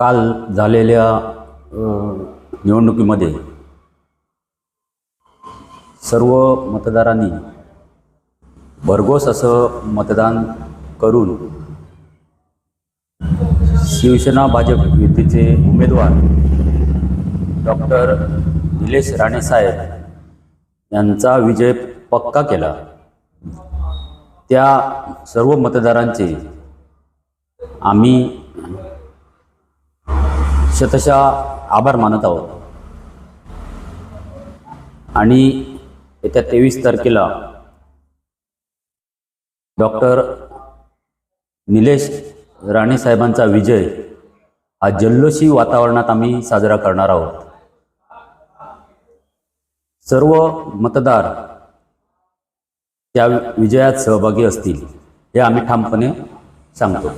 काल झालेल्या निवडणुकीमध्ये सर्व मतदारांनी भरघोस असं मतदान करून शिवसेना भाजप युतीचे उमेदवार डॉक्टर निलेश राणेसाहेब यांचा विजय पक्का केला. त्या सर्व मतदारांचे आम्ही शतशा आभार मानत आहोत. आणि येत्या तेवीस तारखेला डॉक्टर निलेश राणेसाहेबांचा विजय हा जल्लोषी वातावरणात आम्ही साजरा करणार आहोत. सर्व मतदार त्या विजयात सहभागी असतील हे आम्ही ठामपणे सांगतो.